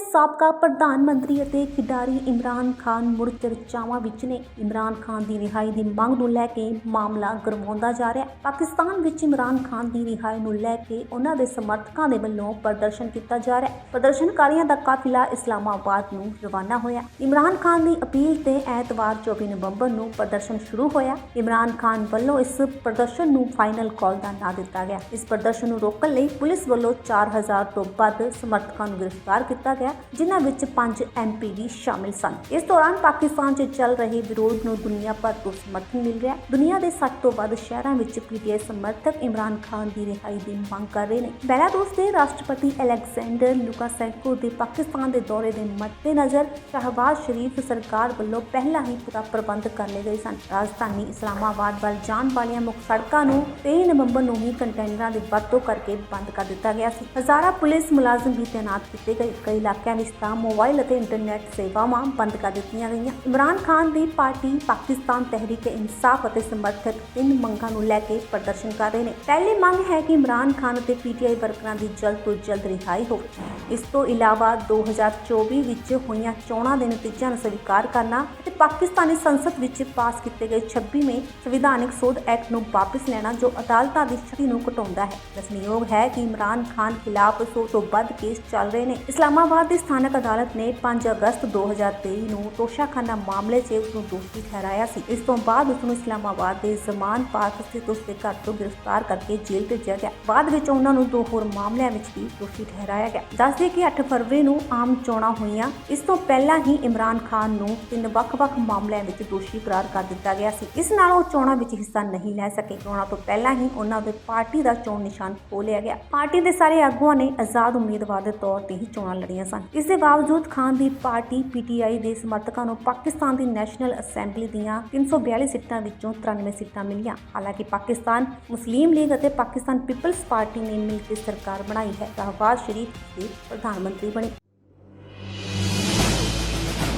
ਸਾਬਕਾ ਪ੍ਰਧਾਨ ਮੰਤਰੀ ਅਤੇ ਖਿਡਾਰੀ ਇਮਰਾਨ ਖਾਨ ਮੁੜ ਚਰਚਾਵਾਂ ਵਿੱਚ ਨੇ। ਇਮਰਾਨ ਖਾਨ ਦੀ ਰਿਹਾਈ ਦੀ ਮੰਗ ਨੂੰ ਲੈ ਕੇ ਮਾਮਲਾ ਗਰਮਾਉਂਦਾ ਜਾ ਰਿਹਾ ਹੈ। ਪਾਕਿਸਤਾਨ ਵਿੱਚ ਇਮਰਾਨ ਖਾਨ ਦੀ ਰਿਹਾਈ ਨੂੰ ਲੈ ਕੇ ਉਹਨਾਂ ਦੇ ਸਮਰਥਕਾਂ ਦੇ ਵੱਲੋਂ ਪ੍ਰਦਰਸ਼ਨ ਕੀਤਾ ਜਾ ਰਿਹਾ ਹੈ। ਪ੍ਰਦਰਸ਼ਨਕਾਰੀਆਂ ਦਾ ਕਾਫਿਲਾ ਇਸਲਾਮਾਬਾਦ ਨੂੰ ਰਵਾਨਾ ਹੋਇਆ। ਇਮਰਾਨ ਖਾਨ ਦੀ ਅਪੀਲ ਤੇ ਐਤਵਾਰ 24 ਨਵੰਬਰ ਨੂੰ ਪ੍ਰਦਰਸ਼ਨ ਸ਼ੁਰੂ ਹੋਇਆ। ਇਮਰਾਨ ਖਾਨ ਵੱਲੋਂ ਇਸ ਪ੍ਰਦਰਸ਼ਨ ਨੂੰ ਫਾਈਨਲ ਕਾਲ ਦਾ ਨਾਂ ਦਿੱਤਾ ਗਿਆ। ਇਸ ਪ੍ਰਦਰਸ਼ਨ ਨੂੰ ਰੋਕਣ ਲਈ ਪੁਲਿਸ ਵੱਲੋਂ 4000 ਤੋਂ ਵੱਧ ਸਮਰਥਕਾਂ ਨੂੰ ਗ੍ਰਿਫਤਾਰ ਕੀਤਾ ਗਿਆ। ਜਿਨ੍ਹਾਂ ਵਿੱਚ 5 ਐਮਪੀ ਵੀ ਸ਼ਾਮਿਲ ਸਨ। ਇਸ ਦੌਰਾਨ ਪਾਕਿਸਤਾਨ 'ਚ ਚੱਲ ਰਹੇ ਵਿਰੋਧ ਨੂੰ ਦੁਨੀਆ ਭਰ ਤੋਂ ਸਮਰਥਨ ਮਿਲ ਰਿਹਾ ਦੁਨੀਆ ਦੇ 60 ਤੋਂ ਵੱਧ ਸ਼ਹਿਰਾਂ ਵਿੱਚ ਪੀਟੀਆਈ ਸਮਰਥਕ ਇਮਰਾਨ ਖਾਨ ਦੀ ਰਿਹਾਈ ਦੀ ਮੰਗ ਕਰ ਰਹੇ ਨੇ। ਬੈਲਾਰੂਸ ਦੇ ਰਾਸ਼ਟਰਪਤੀ ਅਲੈਗਜ਼ੈਂਡਰ ਲੁਕਾਸੈਂਕੋ ਦੇ ਪਾਕਿਸਤਾਨ ਦੇ ਦੌਰੇ ਦੇ ਮੱਦੇਨਜ਼ਰ ਸ਼ਹਬਾਜ਼ ਸ਼ਰੀਫ ਸਰਕਾਰ ਵੱਲੋਂ ਪਹਿਲਾਂ ਹੀ ਪੂਰਾ ਪ੍ਰਬੰਧ ਕਰ ਲਏ ਗਏ ਸਨ। ਰਾਜਧਾਨੀ ਇਸਲਾਮਾਬਾਦ ਵੱਲ ਜਾਣ ਵਾਲੀਆਂ ਮੁੱਖ ਸੜਕਾਂ ਨੂੰ 23 ਨਵੰਬਰ ਨੂੰ ਹੀ ਕੰਟੇਨਰਾਂ ਦੀ ਵਰਤੋਂ ਕਰਕੇ ਬੰਦ ਕਰ ਦਿੱਤਾ ਗਿਆ ਸੀ। ਹਜ਼ਾਰਾਂ ਪੁਲਿਸ ਮੁਲਾਜ਼ਮ ਵੀ ਤਾਇਨਾਤ ਕੀਤੇ ਗਏ। ਕਈ ਇਲਾਕਿਆਂ ਵਿੱਚ ਤਾਂ ਮੋਬਾਈਲ ਅਤੇ ਇੰਟਰਨੈਟ ਸੇਵਾਵਾਂ ਬੰਦ ਕਰ ਦਿੱਤੀਆਂ ਗਈਆਂ। ਇਮਰਾਨ ਖਾਨ ਦੀ ਪਾਰਟੀ ਪਾਕਿਸਤਾਨ ਤਹਿਰੀਕ ਇਨਸਾਫ ਅਤੇ ਸਮਰਥਕ ਤਿੰਨ ਮੰਗਾਂ ਨੂੰ ਲੈ ਕੇ ਪ੍ਰਦਰਸ਼ਨ ਕਰ ਰਹੇ ਨੇ। ਪਹਿਲੀ ਮੰਗ ਹੈ ਕਿ ਇਮਰਾਨ ਖਾਨ ਅਤੇ ਪੀਟੀਆਈ ਵਰਕਰਾਂ ਦੀ ਜਲਦ ਤੋਂ ਜਲਦ ਰਿਹਾਈ ਹੋਵੇ। ਇਸ ਤੋਂ ਇਲਾਵਾ 2024 ਵਿੱਚ ਹੋਈਆਂ ਚੋਣਾਂ ਦੇ ਨਤੀਜਿਆਂ ਨੂੰ ਸਵੀਕਾਰ ਕਰਨਾ ਅਤੇ ਪਾਕਿਸਤਾਨੀ ਸੰਸਦ ਵਿੱਚ ਪਾਸ ਕੀਤੇ ਗਏ 26ਵੇਂ ਸੰਵਿਧਾਨਕ ਸੋਧ ਐਕਟ ਨੂੰ ਵਾਪਸ ਲੈਣਾ ਜੋ ਅਦਾਲਤਾਂ ਦੀ ਸ਼ਕਤੀ ਨੂੰ ਘਟਾਉਂਦਾ ਹੈ। ਦੱਸਣਯੋਗ ਹੈ ਕਿ ਇਮਰਾਨ ਖਾਨ ਖਿਲਾਫ 100 ਤੋਂ ਵੱਧ ਕੇਸ ਚੱਲ ਰਹੇ ਨੇ। ਇਸਲਾਮਾਬਾਦ ਦੀ ਸਥਾਨਕ ਅਦਾਲਤ ਨੇ 5 ਅਗਸਤ 2023 ਨੂੰ ਤੋਸ਼ਾਖਾਨਾ ਮਾਮਲੇ 'ਚ ਉਸ ਨੂੰ ਦੋਸ਼ੀ ਠਹਿਰਾਇਆ ਸੀ। ਇਸ ਤੋਂ ਬਾਅਦ ਉਸ ਨੂੰ ਇਸਲਾਮਾਬਾਦ ਦੇ ਜ਼ਮਾਨ ਪਾਰਕ ਸਥਿਤ ਉਸ ਦੇ ਘਰ ਤੋਂ ਗ੍ਰਿਫਤਾਰ ਕਰਕੇ ਜੇਲ੍ਹ ਭੇਜਿਆ ਗਿਆ। ਬਾਅਦ ਵਿੱਚ ਉਹਨਾਂ ਨੂੰ ਦੋ ਹੋਰ ਮਾਮਲਿਆਂ ਵਿੱਚ ਵੀ ਦੋਸ਼ੀ ਠਹਿਰਾਇਆ ਗਿਆ। ਦੱਸਦੇ ਕਿ 8 ਫਰਵਰੀ ਨੂੰ ਆਮ ਚੋਣਾਂ ਹੋਈਆਂ। ਇਸ ਤੋਂ ਪਹਿਲਾਂ ਹੀ ਇਮਰਾਨ ਖਾਨ ਨੂੰ ਤਿੰਨ ਵੱਖ-ਵੱਖ ਮਾਮਲਿਆਂ ਵਿੱਚ ਦੋਸ਼ੀ ਕਰਾਰ ਕਰ ਦਿੱਤਾ ਗਿਆ ਸੀ। ਇਸ ਨਾਲ ਉਹ ਚੋਣਾਂ ਵਿੱਚ ਹਿੱਸਾ ਨਹੀਂ ਲੈ ਸਕੇ। ਚੋਣਾਂ ਤੋਂ ਪਹਿਲਾਂ ਹੀ ਉਹਨਾਂ ਦੇ ਪਾਰਟੀ ਦਾ ਚੋਣ ਨਿਸ਼ਾਨ ਖੋਲਿਆ ਗਿਆ। ਪਾਰਟੀ ਦੇ ਸਾਰੇ ਆਗੂਆਂ ਨੇ ਆਜ਼ਾਦ ਉਮੀਦਵਾਰ ਦੇ ਤੌਰ ਤੇ ਹੀ ਚੋਣਾਂ ਲੜੀਆਂ ਸਨ। ਇਸ ਦੇ ਬਾਵਜੂਦ ਖਾਨ ਦੀ ਪਾਰਟੀ ਪੀਟੀਆਈ ਦੇ ਸਮਰਥਕਾਂ ਨੂੰ ਪਾਕਿਸਤਾਨ ਦੀ ਨੈਸ਼ਨਲ ਅਸੈਂਬਲੀ ਦੀਆਂ 342 ਸੀਟਾਂ ਵਿੱਚੋਂ 93 ਸੀਟਾਂ ਮਿਲੀਆਂ। ਹਾਲਾਂਕਿ ਪਾਕਿਸਤਾਨ ਮੁਸਲਿਮ ਲੀਗ ਅਤੇ ਪਾਕਿਸਤਾਨ ਪੀਪਲਸ ਪਾਰਟੀ ਨੇ ਮਿਲ ਕੇ ਸਰਕਾਰ ਬਣਾਈ ਹੈ। ਸ਼ਹਬਾਜ਼ ਸ਼ਰੀਫ ਦੇ ਪ੍ਰਧਾਨ ਮੰਤਰੀ ਬਣੇ।